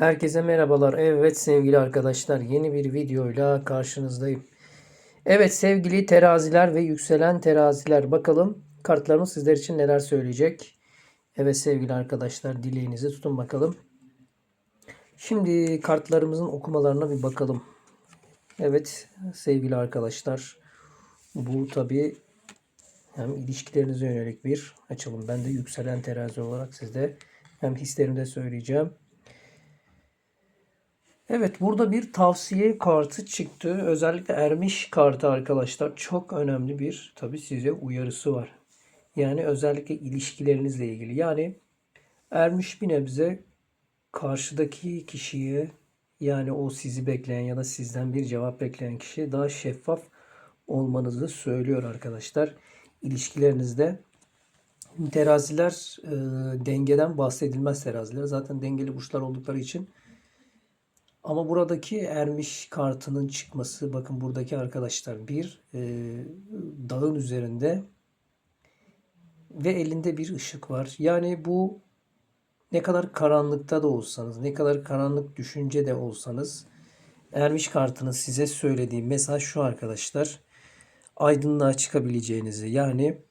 Herkese merhabalar. Evet sevgili arkadaşlar yeni bir videoyla karşınızdayım. Evet sevgili teraziler ve yükselen teraziler bakalım kartlarımız sizler için neler söyleyecek. Evet sevgili arkadaşlar dileğinizi tutun bakalım. Şimdi kartlarımızın okumalarına bir bakalım. Evet sevgili arkadaşlar bu tabi hem ilişkilerinize yönelik bir açılım. Ben de yükselen terazi olarak sizde hem hislerimi de söyleyeceğim. Evet burada bir tavsiye kartı çıktı. Özellikle ermiş kartı arkadaşlar. Çok önemli bir tabi size uyarısı var. Yani özellikle ilişkilerinizle ilgili. Yani ermiş bir nebze karşıdaki kişiye yani o sizi bekleyen ya da sizden bir cevap bekleyen kişiye daha şeffaf olmanızı söylüyor arkadaşlar. İlişkilerinizde teraziler e, dengeden bahsedilmez teraziler. Zaten dengeli burçlar oldukları için ama buradaki ermiş kartının çıkması bakın buradaki arkadaşlar bir e, dağın üzerinde ve elinde bir ışık var. Yani bu ne kadar karanlıkta da olsanız, ne kadar karanlık düşünce de olsanız ermiş kartının size söylediği mesaj şu arkadaşlar. Aydınlığa çıkabileceğinizi yani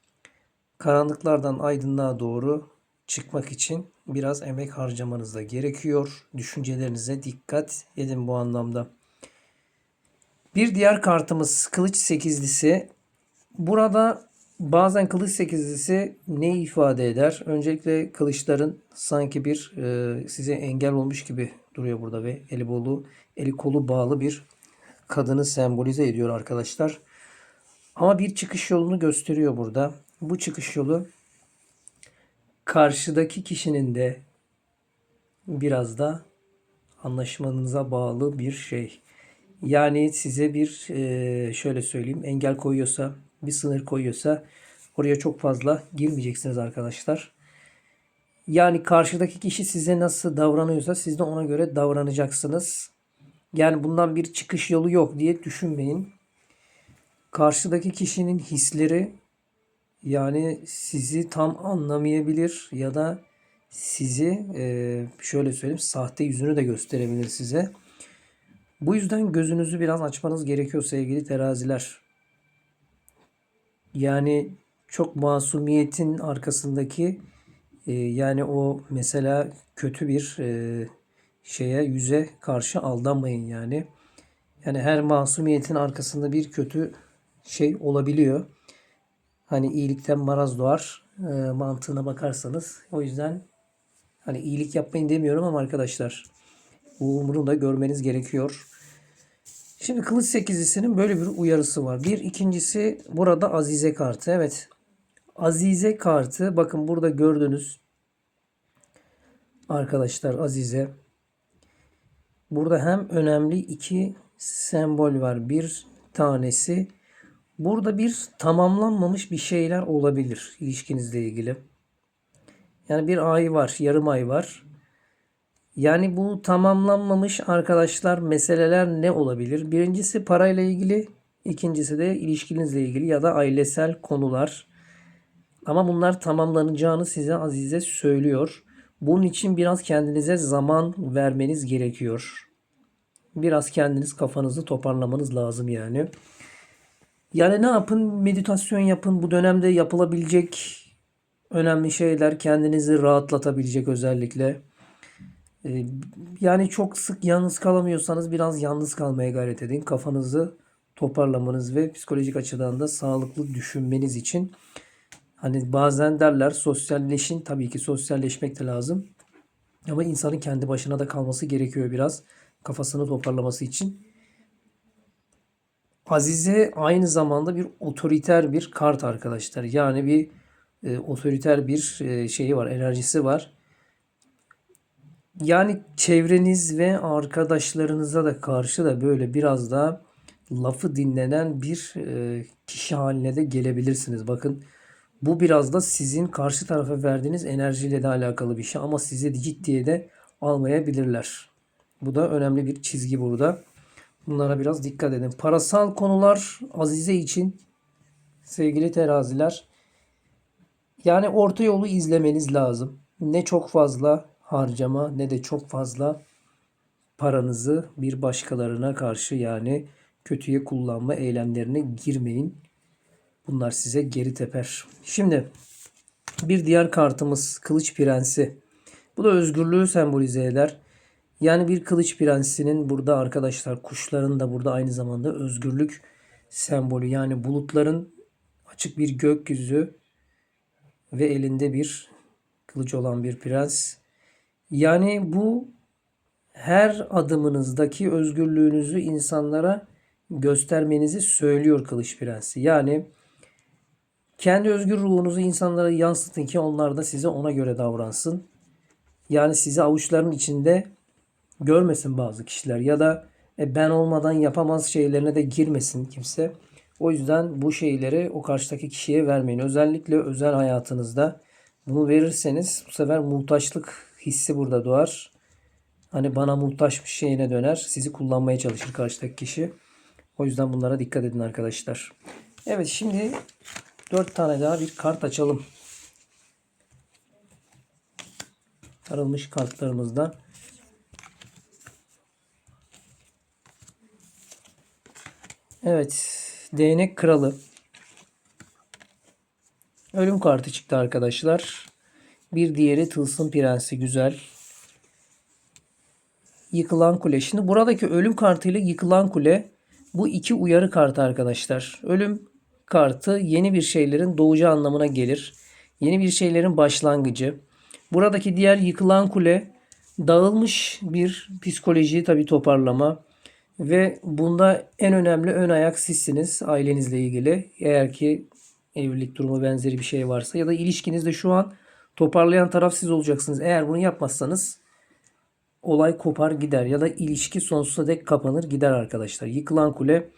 karanlıklardan aydınlığa doğru çıkmak için biraz emek harcamanız da gerekiyor. Düşüncelerinize dikkat edin bu anlamda. Bir diğer kartımız kılıç sekizlisi. Burada bazen kılıç sekizlisi ne ifade eder? Öncelikle kılıçların sanki bir e, size engel olmuş gibi duruyor burada ve eli bolu, eli kolu bağlı bir kadını sembolize ediyor arkadaşlar. Ama bir çıkış yolunu gösteriyor burada. Bu çıkış yolu karşıdaki kişinin de biraz da anlaşmanıza bağlı bir şey. Yani size bir e, şöyle söyleyeyim engel koyuyorsa bir sınır koyuyorsa oraya çok fazla girmeyeceksiniz arkadaşlar. Yani karşıdaki kişi size nasıl davranıyorsa siz de ona göre davranacaksınız. Yani bundan bir çıkış yolu yok diye düşünmeyin. Karşıdaki kişinin hisleri yani sizi tam anlamayabilir ya da sizi e, şöyle söyleyeyim sahte yüzünü de gösterebilir size. Bu yüzden gözünüzü biraz açmanız gerekiyor sevgili teraziler. Yani çok masumiyetin arkasındaki e, yani o mesela kötü bir e, şeye yüze karşı aldanmayın yani. Yani her masumiyetin arkasında bir kötü şey olabiliyor. Hani iyilikten maraz doğar e, mantığına bakarsanız. O yüzden hani iyilik yapmayın demiyorum ama arkadaşlar bu da görmeniz gerekiyor. Şimdi kılıç sekizlisinin böyle bir uyarısı var. Bir ikincisi burada Azize kartı. Evet. Azize kartı bakın burada gördünüz. Arkadaşlar Azize. Burada hem önemli iki sembol var. Bir tanesi Burada bir tamamlanmamış bir şeyler olabilir ilişkinizle ilgili. Yani bir ay var, yarım ay var. Yani bu tamamlanmamış arkadaşlar meseleler ne olabilir? Birincisi parayla ilgili, ikincisi de ilişkinizle ilgili ya da ailesel konular. Ama bunlar tamamlanacağını size Azize söylüyor. Bunun için biraz kendinize zaman vermeniz gerekiyor. Biraz kendiniz kafanızı toparlamanız lazım yani. Yani ne yapın? Meditasyon yapın. Bu dönemde yapılabilecek önemli şeyler kendinizi rahatlatabilecek özellikle. Ee, yani çok sık yalnız kalamıyorsanız biraz yalnız kalmaya gayret edin. Kafanızı toparlamanız ve psikolojik açıdan da sağlıklı düşünmeniz için hani bazen derler sosyalleşin. Tabii ki sosyalleşmek de lazım. Ama insanın kendi başına da kalması gerekiyor biraz kafasını toparlaması için. Azize aynı zamanda bir otoriter bir kart arkadaşlar. Yani bir e, otoriter bir e, şeyi var, enerjisi var. Yani çevreniz ve arkadaşlarınıza da karşı da böyle biraz daha lafı dinlenen bir e, kişi haline de gelebilirsiniz. Bakın bu biraz da sizin karşı tarafa verdiğiniz enerjiyle de alakalı bir şey ama sizi ciddiye de almayabilirler. Bu da önemli bir çizgi burada. Bunlara biraz dikkat edin. Parasal konular Azize için sevgili teraziler yani orta yolu izlemeniz lazım. Ne çok fazla harcama ne de çok fazla paranızı bir başkalarına karşı yani kötüye kullanma eylemlerine girmeyin. Bunlar size geri teper. Şimdi bir diğer kartımız Kılıç Prensi. Bu da özgürlüğü sembolize eder. Yani bir kılıç prensinin burada arkadaşlar kuşların da burada aynı zamanda özgürlük sembolü. Yani bulutların açık bir gökyüzü ve elinde bir kılıç olan bir prens. Yani bu her adımınızdaki özgürlüğünüzü insanlara göstermenizi söylüyor kılıç prensi. Yani kendi özgür ruhunuzu insanlara yansıtın ki onlar da size ona göre davransın. Yani sizi avuçların içinde görmesin bazı kişiler ya da e, ben olmadan yapamaz şeylerine de girmesin kimse. O yüzden bu şeyleri o karşıdaki kişiye vermeyin. Özellikle özel hayatınızda bunu verirseniz bu sefer muhtaçlık hissi burada doğar. Hani bana muhtaçmış şeyine döner. Sizi kullanmaya çalışır karşıdaki kişi. O yüzden bunlara dikkat edin arkadaşlar. Evet şimdi 4 tane daha bir kart açalım. Sarılmış kartlarımızdan. Evet. Değnek kralı. Ölüm kartı çıktı arkadaşlar. Bir diğeri tılsım prensi. Güzel. Yıkılan kule. Şimdi buradaki ölüm kartıyla yıkılan kule bu iki uyarı kartı arkadaşlar. Ölüm kartı yeni bir şeylerin doğucu anlamına gelir. Yeni bir şeylerin başlangıcı. Buradaki diğer yıkılan kule dağılmış bir psikolojiyi tabi toparlama ve bunda en önemli ön ayak sizsiniz ailenizle ilgili. Eğer ki evlilik durumu benzeri bir şey varsa ya da ilişkinizde şu an toparlayan taraf siz olacaksınız. Eğer bunu yapmazsanız olay kopar gider ya da ilişki sonsuza dek kapanır gider arkadaşlar. Yıkılan kule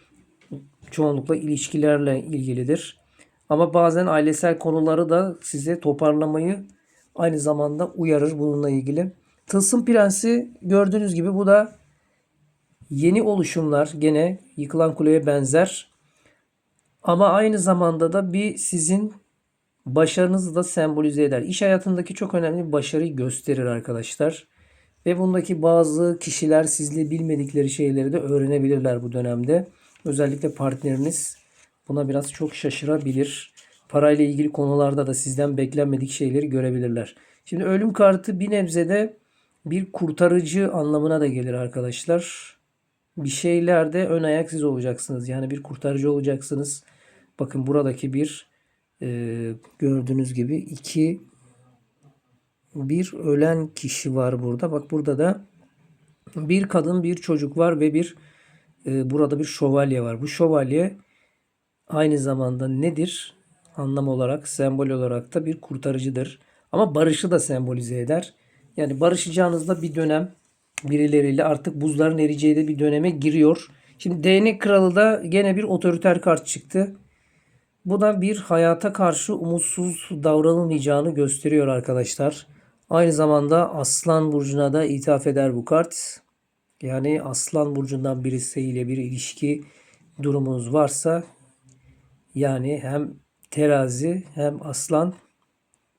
çoğunlukla ilişkilerle ilgilidir. Ama bazen ailesel konuları da size toparlamayı aynı zamanda uyarır bununla ilgili. Tılsım Prensi gördüğünüz gibi bu da yeni oluşumlar gene yıkılan kuleye benzer. Ama aynı zamanda da bir sizin başarınızı da sembolize eder. İş hayatındaki çok önemli bir başarıyı gösterir arkadaşlar. Ve bundaki bazı kişiler sizle bilmedikleri şeyleri de öğrenebilirler bu dönemde. Özellikle partneriniz buna biraz çok şaşırabilir. Parayla ilgili konularda da sizden beklenmedik şeyleri görebilirler. Şimdi ölüm kartı bir nebzede bir kurtarıcı anlamına da gelir arkadaşlar. Bir şeylerde ön ayak siz olacaksınız. Yani bir kurtarıcı olacaksınız. Bakın buradaki bir e, gördüğünüz gibi iki bir ölen kişi var burada. Bak burada da bir kadın bir çocuk var ve bir e, burada bir şövalye var. Bu şövalye aynı zamanda nedir? Anlam olarak, sembol olarak da bir kurtarıcıdır. Ama barışı da sembolize eder. Yani barışacağınızda bir dönem birileriyle artık buzların eriyeceği de bir döneme giriyor. Şimdi değnek kralı da gene bir otoriter kart çıktı. Bu da bir hayata karşı umutsuz davranılmayacağını gösteriyor arkadaşlar. Aynı zamanda Aslan Burcu'na da ithaf eder bu kart. Yani Aslan Burcu'ndan birisiyle bir ilişki durumunuz varsa yani hem terazi hem aslan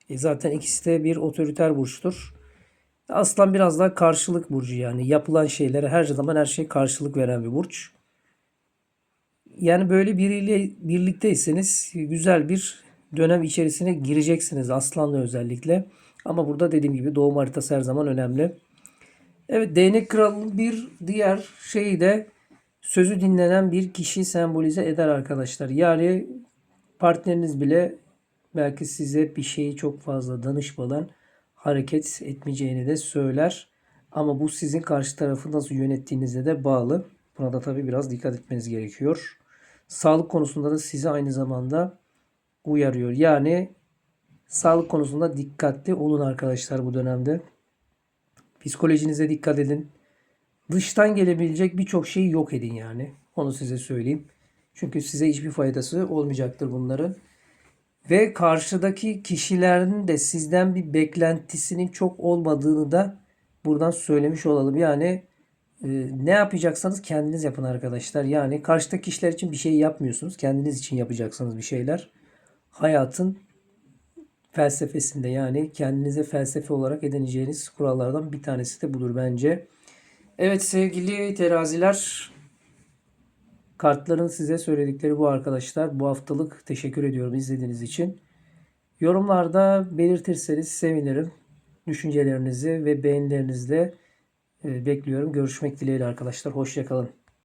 e zaten ikisi de bir otoriter burçtur. Aslan biraz daha karşılık burcu yani yapılan şeylere her zaman her şey karşılık veren bir burç. Yani böyle biriyle birlikteyseniz güzel bir dönem içerisine gireceksiniz aslanla özellikle. Ama burada dediğim gibi doğum haritası her zaman önemli. Evet değnek kralının bir diğer şeyi de sözü dinlenen bir kişi sembolize eder arkadaşlar. Yani partneriniz bile belki size bir şeyi çok fazla danışmadan hareket etmeyeceğini de söyler. Ama bu sizin karşı tarafı nasıl yönettiğinize de bağlı. Buna da tabii biraz dikkat etmeniz gerekiyor. Sağlık konusunda da sizi aynı zamanda uyarıyor. Yani sağlık konusunda dikkatli olun arkadaşlar bu dönemde. Psikolojinize dikkat edin. Dıştan gelebilecek birçok şeyi yok edin yani. Onu size söyleyeyim. Çünkü size hiçbir faydası olmayacaktır bunların. Ve karşıdaki kişilerin de sizden bir beklentisinin çok olmadığını da buradan söylemiş olalım. Yani e, ne yapacaksanız kendiniz yapın arkadaşlar. Yani karşıdaki kişiler için bir şey yapmıyorsunuz. Kendiniz için yapacaksınız bir şeyler. Hayatın felsefesinde yani kendinize felsefe olarak edineceğiniz kurallardan bir tanesi de budur bence. Evet sevgili teraziler kartların size söyledikleri bu arkadaşlar. Bu haftalık teşekkür ediyorum izlediğiniz için. Yorumlarda belirtirseniz sevinirim. Düşüncelerinizi ve beğenilerinizle e, bekliyorum. Görüşmek dileğiyle arkadaşlar. Hoşçakalın.